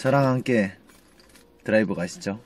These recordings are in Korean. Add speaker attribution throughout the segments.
Speaker 1: 저랑 함께 드라이브 가시죠.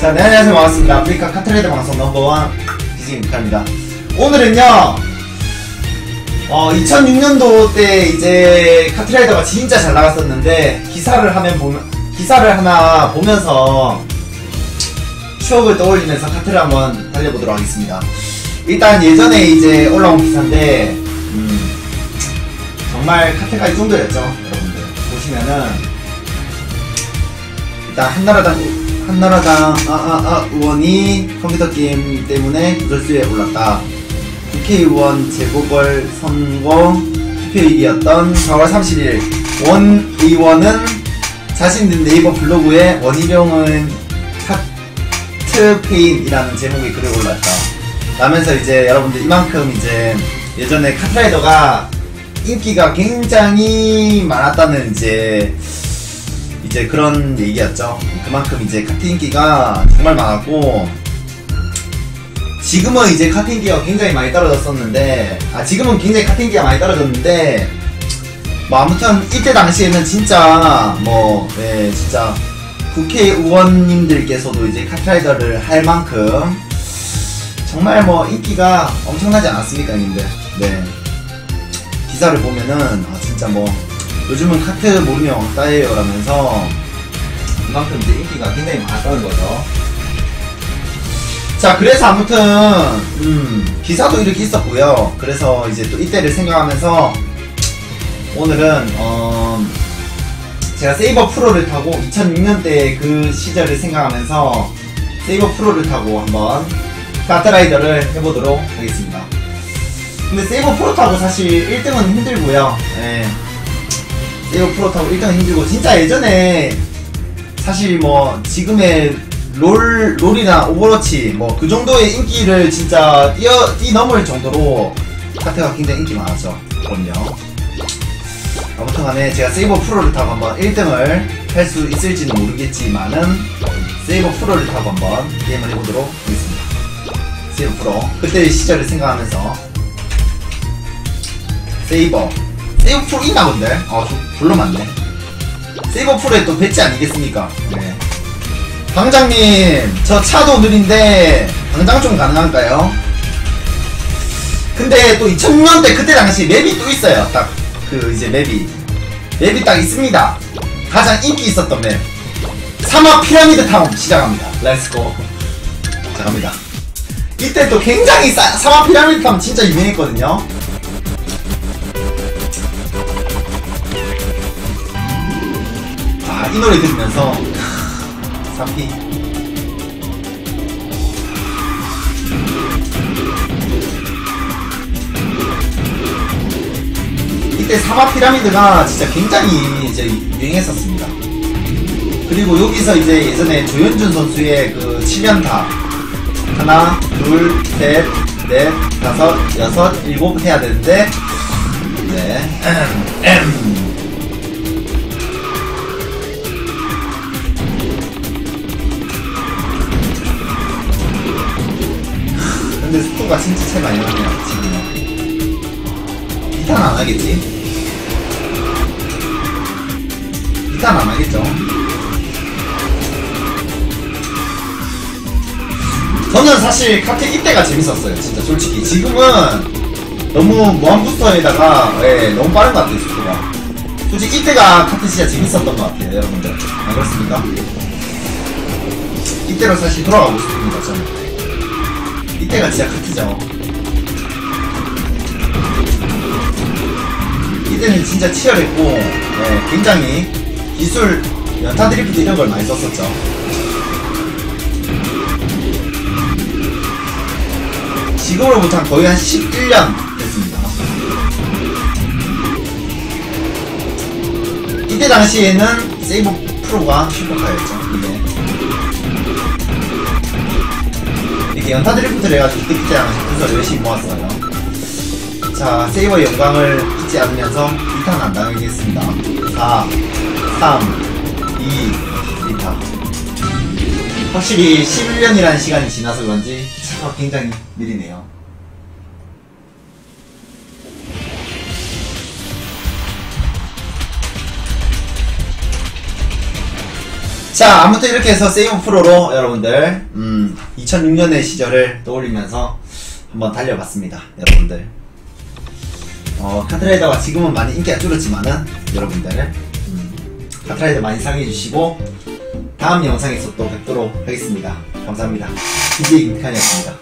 Speaker 1: 자, 네, 안녕하세요. 반갑습니다. 아프리카 카트레이더 방송 넘버원 비즈입니다. 오늘은요, 어, 2006년도 때 이제 카트라이더가 진짜 잘 나갔었는데, 기사를 하면 보면, 기사를 하나 보면서 추억을 떠올리면서 카트를 한번 달려보도록 하겠습니다. 일단 예전에 이제 올라온 기사인데, 음, 정말 카트가 이 정도였죠. 여러분들. 보시면은, 일단 한나라당 한나라당 아아아 의원이 컴퓨터 게임 때문에 구설수에 올랐다. 국회의원 재보궐 선거 투표일이었던 4월 30일 원 의원은 자신 네이버 블로그에 원희룡은 카트페인이라는 제목의 글을 올렸다. 라면서 이제 여러분들 이만큼 이제 예전에 카트라이더가 인기가 굉장히 많았다는 이제 이제 그런 얘기였죠. 그만큼 이제 카트 인기가 정말 많았고 지금은 이제 카트 인기가 굉장히 많이 떨어졌었는데 아 지금은 굉장히 카트 인기가 많이 떨어졌는데 뭐 아무튼 이때 당시에는 진짜 뭐 네, 진짜 국회의원님들께서도 이제 카트라이더를 할 만큼 정말 뭐 인기가 엄청나지 않았습니까, 님들? 네. 기사를 보면은 아 진짜 뭐 요즘은 카트 모르면 없다예요 라면서 그만큼 이제 인기가 굉장히 많았다는 거죠. 자, 그래서 아무튼, 음, 기사도 이렇게 있었고요. 그래서 이제 또 이때를 생각하면서 오늘은, 어, 제가 세이버 프로를 타고 2006년 때그 시절을 생각하면서 세이버 프로를 타고 한번 카트라이더를 해보도록 하겠습니다. 근데 세이버 프로 타고 사실 1등은 힘들고요. 예. 세이버 프로 타고 1등은 힘들고 진짜 예전에 사실 뭐 지금의 롤 롤이나 오버워치 뭐 그 정도의 인기를 진짜 뛰어 뛰넘을 정도로 카트가 굉장히 인기 많았죠. 그럼요. 아무튼 간에 제가 세이버 프로를 타고 한번 1등을 할 수 있을지는 모르겠지만은 세이버 프로를 타고 한번 게임을 해보도록 하겠습니다. 세이버 프로 그때의 시절을 생각하면서 세이버 세이버 프로 있나 본데? 아, 저 불러 맞네. 세이버 프로에 또 배지 아니겠습니까? 네. 방장님, 저 차도 느린데 당장 좀 가능할까요? 근데 또 2006년대 그때 당시 맵이 또 있어요. 딱 그 이제 맵이 맵이 딱 있습니다. 가장 인기 있었던 맵. 사막 피라미드 타운 시작합니다. 렛츠고. 자 갑니다. 이때 또 굉장히 싸, 사막 피라미드 타운 진짜 유명했거든요. 아, 이 노래 들으면서. 사피 이때 사막 피라미드가 진짜 굉장히 이제 유행했었습니다. 그리고 여기서 이제 예전에 조현준 선수의 그 7연타. 하나, 둘, 셋, 넷, 다섯, 여섯, 일곱 해야 되는데. 네. 2탄 안 하겠지? 2탄 안 하겠죠? 저는 사실 카트 이때가 재밌었어요 진짜 솔직히 지금은 너무 무한부스터에다가 예, 너무 빠른 것 같아요 속도가 솔직히 이때가 카트 진짜 재밌었던 것 같아요, 여러분들. 안 그렇습니까? 이때로 사실 돌아가고 싶습니다, 저는. 이때가 진짜 카트죠. 이때는 진짜 치열했고, 네, 굉장히 기술, 연타 드리프트 이런 걸 많이 썼었죠. 지금으로부터 한 거의 한 11년 됐습니다. 이때 당시에는 세이버 프로가 슈퍼카였죠, 이게. 이렇게 연타 드리프트를 해가지고 그때 당시 분석을 열심히 모았어요. 자, 세이버의 영광을 잊지 않으면서 2탄 안 당하겠습니다. 4, 3, 2, 1탄. 확실히 11년이라는 시간이 지나서 그런지 차가 굉장히 느리네요. 자, 아무튼 이렇게 해서 세이브 프로로 여러분들, 음, 2006년의 시절을 떠올리면서 한번 달려봤습니다. 여러분들. 어, 카트라이더가 지금은 많이 인기가 줄었지만은, 여러분들, 음, 카트라이더 많이 사랑해주시고, 다음 영상에서 또 뵙도록 하겠습니다. 감사합니다. DJ 김태환이었습니다.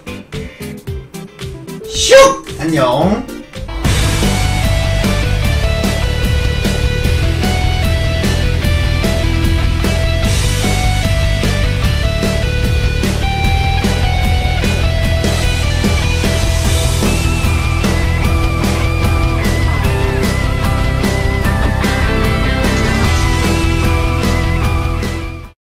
Speaker 1: 슉! 안녕!